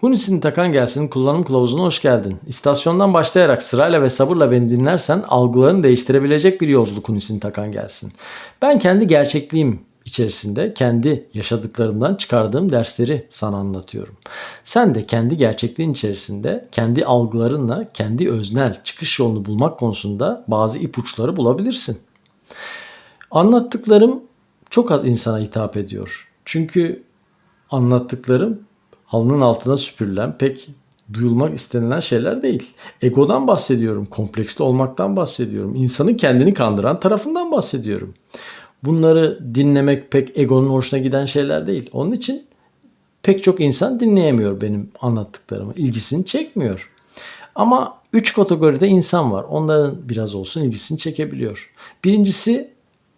Hunisini takan gelsin kullanım kılavuzuna hoş geldin. İstasyondan başlayarak sırayla ve sabırla beni dinlersen algılarını değiştirebilecek bir yolculuk Hunisini takan gelsin. Ben kendi gerçekliğim içerisinde kendi yaşadıklarımdan çıkardığım dersleri sana anlatıyorum. Sen de kendi gerçekliğin içerisinde kendi algılarınla kendi öznel çıkış yolunu bulmak konusunda bazı ipuçları bulabilirsin. Anlattıklarım çok az insana hitap ediyor. Çünkü anlattıklarım halının altına süpürülen pek duyulmak istenilen şeyler değil. Egodan bahsediyorum, kompleksli olmaktan bahsediyorum, insanın kendini kandıran tarafından bahsediyorum. Bunları dinlemek pek egonun hoşuna giden şeyler değil. Onun için pek çok insan dinleyemiyor benim anlattıklarımı, ilgisini çekmiyor. Ama üç kategoride insan var. Onların biraz olsun ilgisini çekebiliyor. Birincisi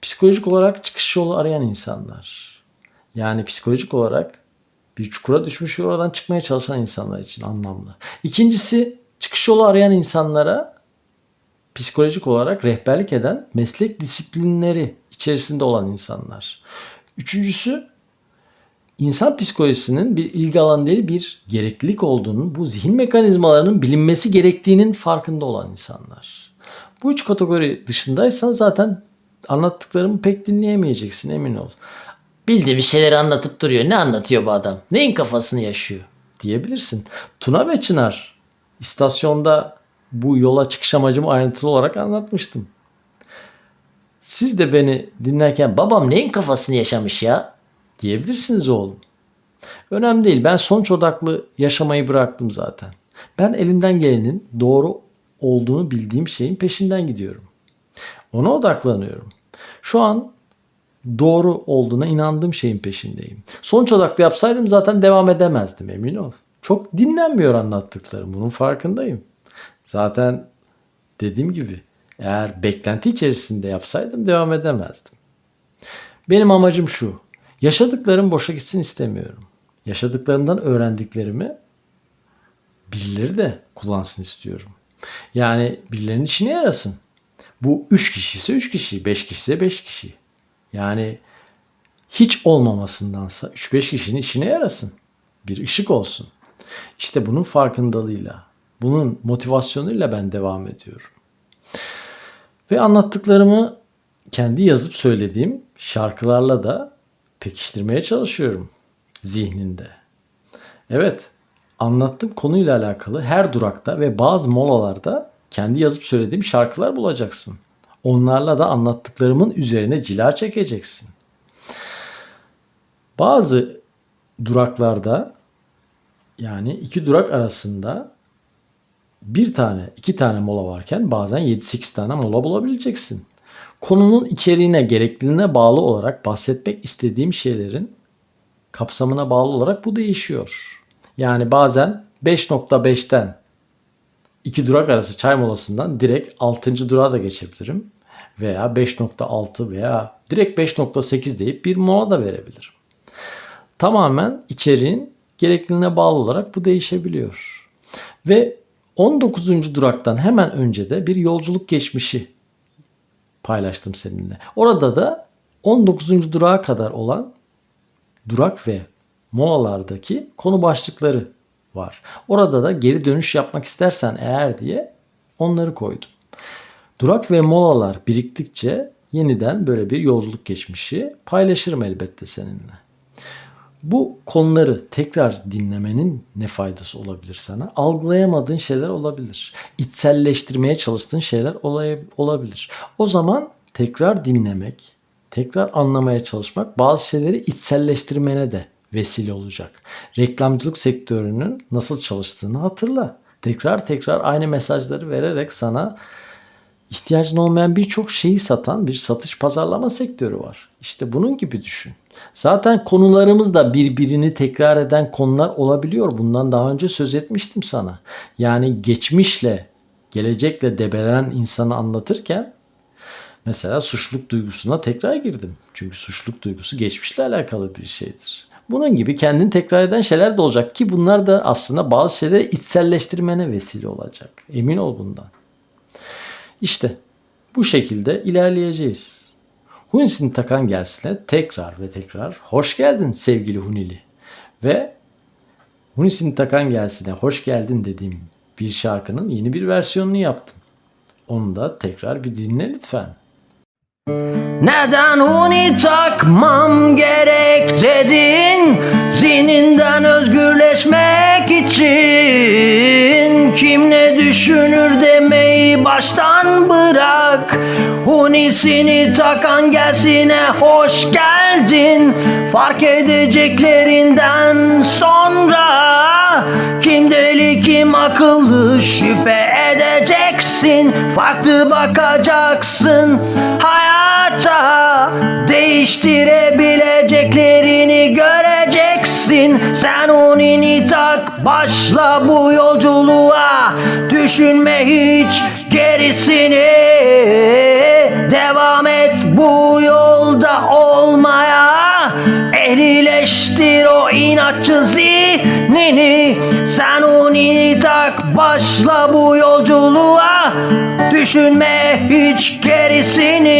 psikolojik olarak çıkış yolu arayan insanlar. Yani psikolojik olarak bir çukura düşmüş ve oradan çıkmaya çalışan insanlar için anlamlı. İkincisi çıkış yolu arayan insanlara psikolojik olarak rehberlik eden meslek disiplinleri içerisinde olan insanlar. Üçüncüsü insan psikolojisinin bir ilgi alanı değil bir gereklilik olduğunu, bu zihin mekanizmalarının bilinmesi gerektiğinin farkında olan insanlar. Bu üç kategori dışındaysan zaten anlattıklarımı pek dinleyemeyeceksin emin ol. Bildiği bir şeyleri anlatıp duruyor. Ne anlatıyor bu adam? Neyin kafasını yaşıyor? diyebilirsin. Tuna ve Çınar istasyonda bu yola çıkış amacımı ayrıntılı olarak anlatmıştım. Siz de beni dinlerken Babam neyin kafasını yaşamış ya? diyebilirsiniz oğlum. Önemli değil. Ben sonuç odaklı yaşamayı bıraktım zaten. Ben elimden gelenin doğru olduğunu bildiğim şeyin peşinden gidiyorum. Ona odaklanıyorum. Şu an doğru olduğuna inandığım şeyin peşindeyim. Sonuç odaklı yapsaydım zaten devam edemezdim emin ol. Çok dinlenmiyor anlattıklarım. Bunun farkındayım. Zaten dediğim gibi eğer beklenti içerisinde yapsaydım devam edemezdim. Benim amacım şu. Yaşadıklarım boşa gitsin istemiyorum. Yaşadıklarımdan öğrendiklerimi birileri de kullansın istiyorum. Yani birilerinin işine yarasın. Bu 3 kişi ise 3 kişi, 5 kişi ise 5 kişi. Yani hiç olmamasındansa 3-5 kişinin işine yarasın. Bir ışık olsun. İşte bunun farkındalığıyla, bunun motivasyonuyla ben devam ediyorum. Ve anlattıklarımı kendi yazıp söylediğim şarkılarla da pekiştirmeye çalışıyorum zihninde. Evet, anlattığım konuyla alakalı her durakta ve bazı molalarda kendi yazıp söylediğim şarkılar bulacaksın. Onlarla da anlattıklarımın üzerine cila çekeceksin. Bazı duraklarda yani iki durak arasında bir tane, iki tane mola varken bazen 7-8 tane mola bulabileceksin. Konunun içeriğine, gerekliliğine bağlı olarak bahsetmek istediğim şeylerin kapsamına bağlı olarak bu değişiyor. Yani bazen 5.5'ten iki durak arası çay molasından direkt 6. durağa da geçebilirim. Veya 5.6 veya direkt 5.8 deyip bir mola da verebilirim. Tamamen içeriğin gerekliliğine bağlı olarak bu değişebiliyor. Ve 19. duraktan hemen önce de bir yolculuk geçmişi paylaştım seninle. Orada da 19. durağa kadar olan durak ve molalardaki konu başlıkları var. Orada da geri dönüş yapmak istersen eğer diye onları koydum. Durak ve molalar biriktikçe yeniden böyle bir yolculuk geçmişi paylaşırım elbette seninle. Bu konuları tekrar dinlemenin ne faydası olabilir sana? Algılayamadığın şeyler olabilir. İçselleştirmeye çalıştığın şeyler olabilir. O zaman tekrar dinlemek, tekrar anlamaya çalışmak bazı şeyleri içselleştirmene de vesile olacak. Reklamcılık sektörünün nasıl çalıştığını hatırla. Tekrar tekrar aynı mesajları vererek sana ihtiyacın olmayan birçok şeyi satan bir satış pazarlama sektörü var. İşte bunun gibi düşün. Zaten konularımız da birbirini tekrar eden konular olabiliyor. Bundan daha önce söz etmiştim sana. Yani geçmişle, gelecekle debelenen insanı anlatırken mesela suçluluk duygusuna tekrar girdim. Çünkü suçluluk duygusu geçmişle alakalı bir şeydir. Bunun gibi kendini tekrar eden şeyler de olacak ki bunlar da aslında bazı şeyleri içselleştirmene vesile olacak. Emin ol bundan. İşte bu şekilde ilerleyeceğiz. Hunisini takan gelsine tekrar ve tekrar hoş geldin sevgili Hunili. Ve Hunisini takan gelsine hoş geldin dediğim bir şarkının yeni bir versiyonunu yaptım. Onu da tekrar bir dinle lütfen. Neden uni takmam gerek dedin Zihninden özgürleşmek için Kim ne düşünür demeyi baştan bırak. Unisini takan gelsine hoş geldin. Fark edeceklerinden sonra Kim deli kim akıllı şüphe edeceksin? Farklı bakacaksın. Hayata Değiştirebileceklerini göreceksin. Sen unini tak başla bu yolculuğa. Düşünme hiç gerisini. Devam et Ehlileştir o inatçı zihnini. Sen unini tak başla bu yolculuğa. Düşünme hiç gerisini